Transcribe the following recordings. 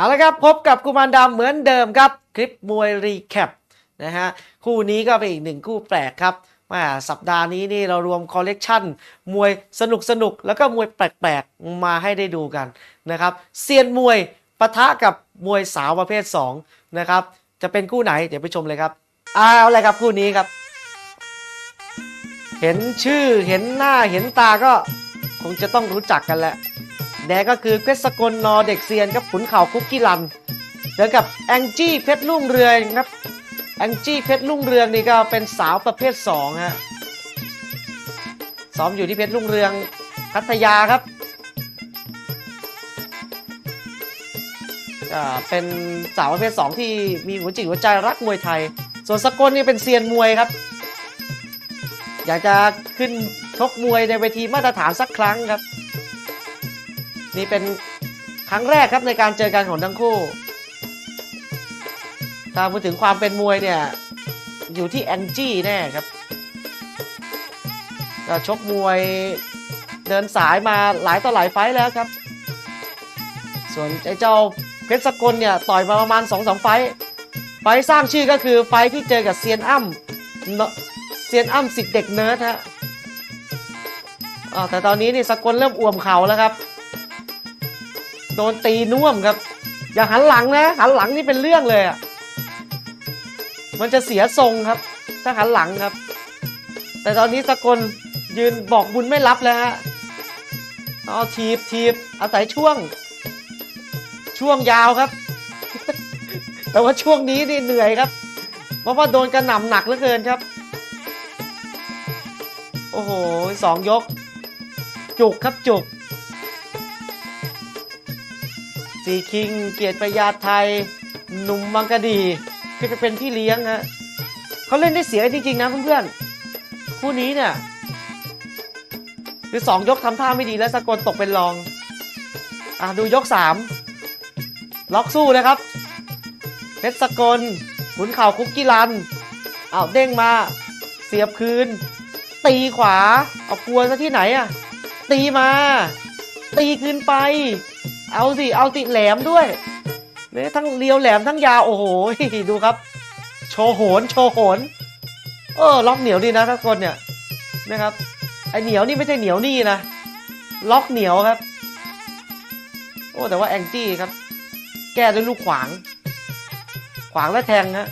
เอาละครับพบกับกุมารดำเหมือนเดิมครับ คลิปมวยรีแคปนะฮะคู่นี้ก็เป็นอีกหนึ่งคู่แปลกครับมาสัปดาห์นี้นี่เรารวมคอลเลกชันมวยสนุกสนุกแล้วก็มวยแปลกๆ มาให้ได้ดูกันนะครับเซียนมวยปะทะกับมวยสาวประเภท2นะครับจะเป็นคู่ไหนเดี๋ยวไปชมเลยครับเอาเลยครับคู่นี้ครับ เห็นชื่อเห็นหน้าเห็นตาก็คงจะต้องรู้จักกันแหละ แดงก็คือเพชรสกลนอเด็กเซียนกับขุนเข่าคุกกี้รันเจอกับแองจี้เพชรลุ่งเรืองครับแองจี้เพชรลุ่งเรืองนี่ก็เป็นสาวประเภท2ฮะซ้อมอยู่ที่เพชรลุ่งเรืองพัทยาครับอ่าเป็นสาวประเภท2ที่มีหัวจิตหัวใจรักมวยไทย ส่วนสกลนี่เป็นเซียนมวยครับ อยากจะขึ้นชกมวยในเวทีมาตรฐานสักครั้งครับ นี่เป็นครั้งแรกครับในการเจอกันของทั้งคู่ถ้าพูดถึงความเป็นมวยเนี่ย อยู่ที่แองจี้แน่ครับก็ชกมวยเดินสายมาหลายต่อหลายไฟแล้วครับ ส่วนไอ้เจ้าเพชรสกลเนี่ย ต่อยมาประมาณ2อสไฟ ไฟสร้างชื่อก็คือไฟที่เจอกับเซียนอ้ำเนเซียนอ้ำสิทธิ์เด็กเนิร์ดฮะแต่ตอนนี้นี่สกลเริ่มอ่วมเข่าแล้วครับ โดนตีน่วมครับ อย่าหันหลังนะ หันหลังนี่เป็นเรื่องเลยอะมันจะเสียทรงครับ ถ้าหันหลังครับ แต่ตอนนี้สกลยืนบอกบุญไม่รับแล้วฮะเอาทีบทีบอาศัยช่วง ช่วงยาวครับ แต่ว่าช่วงนี้นี่เหนื่อยครับ เพราะว่าโดนกระหน่ำหนักเหลือเกินครับ โอ้โหสองยก จุกครับจุก สีคิง เกียรติประยาไทย หนุ่มมังกรดีคือไปเป็นพี่เลี้ยงฮะเขาเล่นได้เสียจริงๆนะเพื่อนๆคู่นี้เนี่ยคือสองยกทำท่าไม่ดีแล้วสกลตกเป็นรอง อะดูยกสามล็อกสู้นะครับเพชรสกลขุนเข่าคุกกี้รันเอาเด้งมาเสียบคืน ตีขวา เอากลัวซะที่ไหนอะตีมา ตีคืนไป เอาสิ เอาสิแหลมด้วยเนี่ยทั้งเลียวแหลมทั้งยาว โอ้โห ดูครับ โชว์โหน โชว์โหน เออ ล็อกเหนียวดีนะทุกคนเนี่ย นะครับ ไอเหนียวนี่ไม่ใช่เหนียวนี่นะ ล็อกเหนียวครับ โอ้ แต่ว่าแองจี้ครับ แก้ด้วยลูกขวาง ขวางและแทงฮะ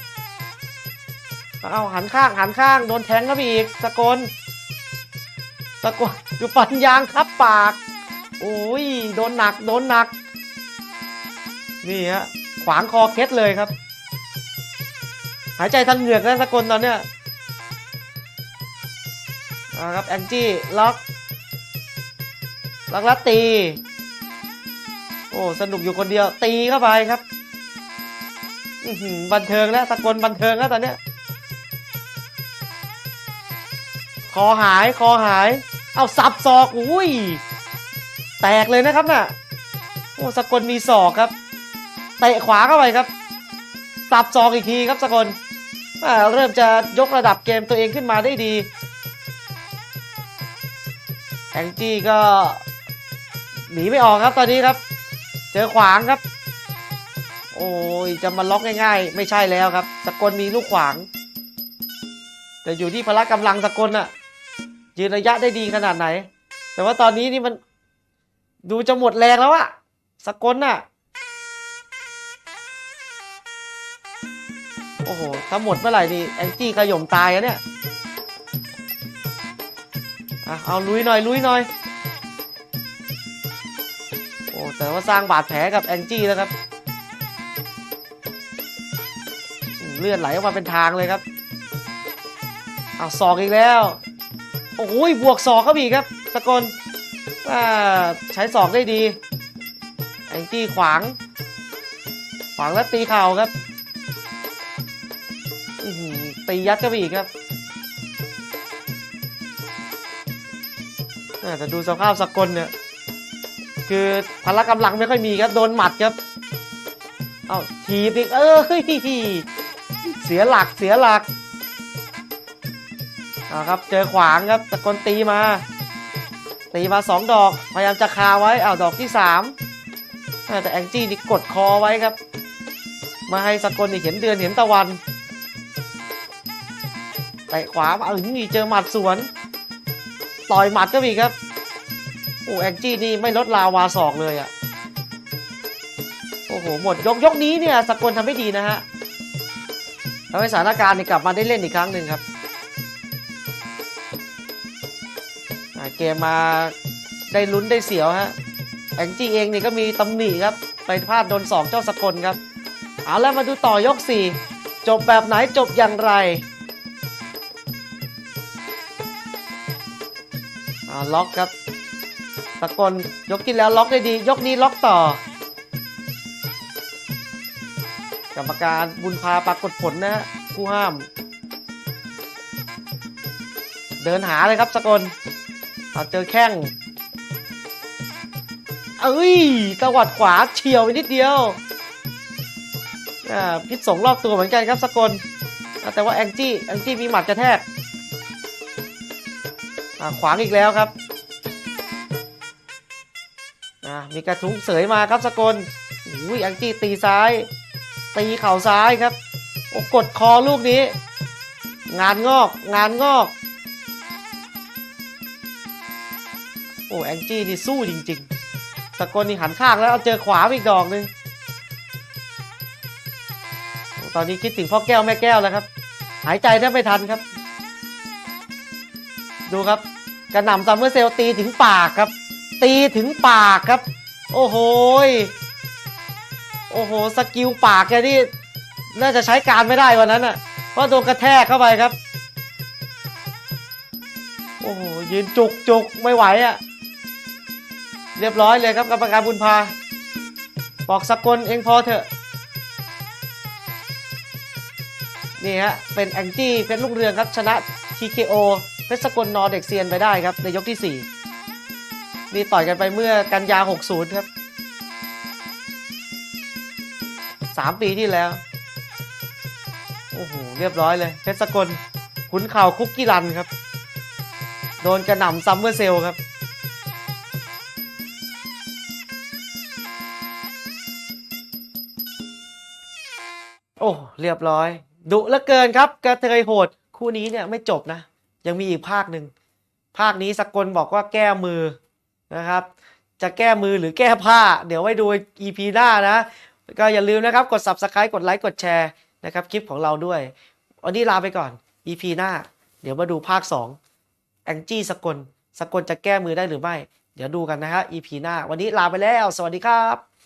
เอาหันข้างหันข้างโดนแทงเข้าไปอีกสกลสกลอยู่ฟันยางครับปาก โอ้ยโดนหนักโดนหนัก นี่ฮะขวางคอเคล็ดเลยครับ หายใจทางเหงือกแล้วสกลตอนเนี้ยอ่าครับแองจี้ล็อกล็อกล้วตี โอ้สนุกอยู่คนเดียวตีเข้าไปครับบันเทิงแล้วสกลบันเทิงแล้วตอนเนี้ยคอหายคอหาย เอาสับศอกอุ้ย แตกเลยนะครับน่ะโอ้สกลมีศอกครับเตะขวาเข้าไปครับสับศอกอีกทีครับสกลเริ่มจะยกระดับเกมตัวเองขึ้นมาได้ดีแองจี้ก็หนีไม่ออกครับตอนนี้ครับ เจอขวางครับ โอ้ยจะมาล็อกง่ายๆ ไม่ใช่แล้วครับ สกลมีลูกขวาง แต่อยู่ที่พละกำลังสกลน่ะยืนระยะได้ดีขนาดไหน แต่ว่าตอนนี้นี่มัน ดูจะหมดแรงแล้วอะสกลน่ะ โอ้โห ถ้าหมดเมื่อไหร่นี่แองจี้ขย่มตายอะเนี่ยอะเอาลุยหน่อยลุยหน่อย โอ้แต่ว่าสร้างบาดแผลกับแองจี้แล้วครับ เลือดไหลออกมาเป็นทางเลยครับเอาศอกอีกแล้ว โอ้ยบวกศอกเข้าไปอีกครับสกล่าใช้ศอกได้ดีแองจี้ขวาง ขวางแล้วตีเข่าครับตียัดเข้าไปอีกครับแต่ดูสภาพสกลเนี่ย คือพละกำลังไม่ค่อยมีครับ โดนหมัดครับ เอาทีบอีก เออเสียหลักเสียหลักเอาครับ เจอขวางครับตะกนตีมา ตีมาสองดอก พยายามจะคาไว้เอาดอกที่สามแต่แองจี้นี่กดคอไว้ครับ มาให้สกลนี่เห็นเดือนเห็นตะวันเตะขวามาเออนี่เจอหมัดสวน ต่อยหมัดก็มีครับ โอ้แองจี้นี่ไม่ลดลาวาศอกเลยอะ่ะ โอ้โห หมดยกยกนี้เนี่ยสกลทำไม่ดีนะฮะทำให้สถานการณ์นี่กลับมาได้เล่นอีกครั้งหนึ่งครับ เกมมาได้ลุ้นได้เสียวฮะแองจี้เองนี่ก็มีตำหนิครับ ไปพลาดโดนสองเจ้าสกลครับ เอาแล้วมาดูต่อยก 4 จบแบบไหนจบอย่างไรอ่าล็อกครับสกลยกที่แล้วล็อกได้ดี ยกนี้ล็อกต่อ กรรมการบุญพาปรากฏผลนะฮะผู้ห้าม เดินหาเลยครับสกล เอาเจอแข้งเอ้ยตวัดขวาเฉียวไปนิดเดียวอ่าพิษสงรอบตัวเหมือนกันครับสกลแต่ว่าแองจี้แองจี้มีหมัดกระแทกอ่าขวางอีกแล้วครับอ่ามีกระทุ้งเสยมาครับสกลอุ้ยแองจี้ตีซ้าย ตีเข่าซ้ายครับโอ้กดคอลูกนี้ งานงอกงานงอก โอ้แองจี้นี่สู้จริง ๆ ตะโกนนี่หันข้างแล้วเอาเจอขวาอีกดอกหนึ่งตอนนี้คิดถึงพ่อแก้วแม่แก้วแล้วครับ หายใจแทบไม่ทันครับ ดูครับกระหน่ำซัมเมอร์เซลตีถึงปากครับ ตีถึงปากครับ โอ้โหโอ้โหสกิลปากแกนี่น่าจะใช้การไม่ได้วันนั้นอะเพราะโดนกระแทกเข้าไปครับ โอ้โหยืนจุกจุกไม่ไหวอะ เรียบร้อยเลยครับกรรมการบุญพา บอกสกลเองพอเถอะ นี่ฮะ เป็นแองจี้เพชรลุงเรืองครับ ชนะ TKO เพชรสกลนอเด็กเซียนไปได้ครับ ในยกที่ 4 นี่ต่อยกันไปเมื่อกันยา 60 ครับ 3 ปีที่แล้ว โอ้โห เรียบร้อยเลยเพชรสกลขุนเข่าคุกกี้รันครับ โดนกระหน่ำซัมเมอร์เซลครับ โอ้เรียบร้อยดุเหลือเกินครับกระเทยโหด คู่นี้เนี่ยไม่จบนะ ยังมีอีกภาคหนึ่งภาคนี้สกลบอกว่าแก้มือนะครับ จะแก้มือหรือแก้ผ้า เดี๋ยวไว้ดู EP หน้านะ ก็อย่าลืมนะครับ กด Subscribe กดไลค์กดแชร์นะครับคลิปของเราด้วย วันนี้ลาไปก่อน EP หน้า เดี๋ยวมาดูภาค2แองจี้สกลสกลจะแก้มือได้หรือไม่ เดี๋ยวดูกันนะฮะ EP หน้า วันนี้ลาไปแล้ว สวัสดีครับ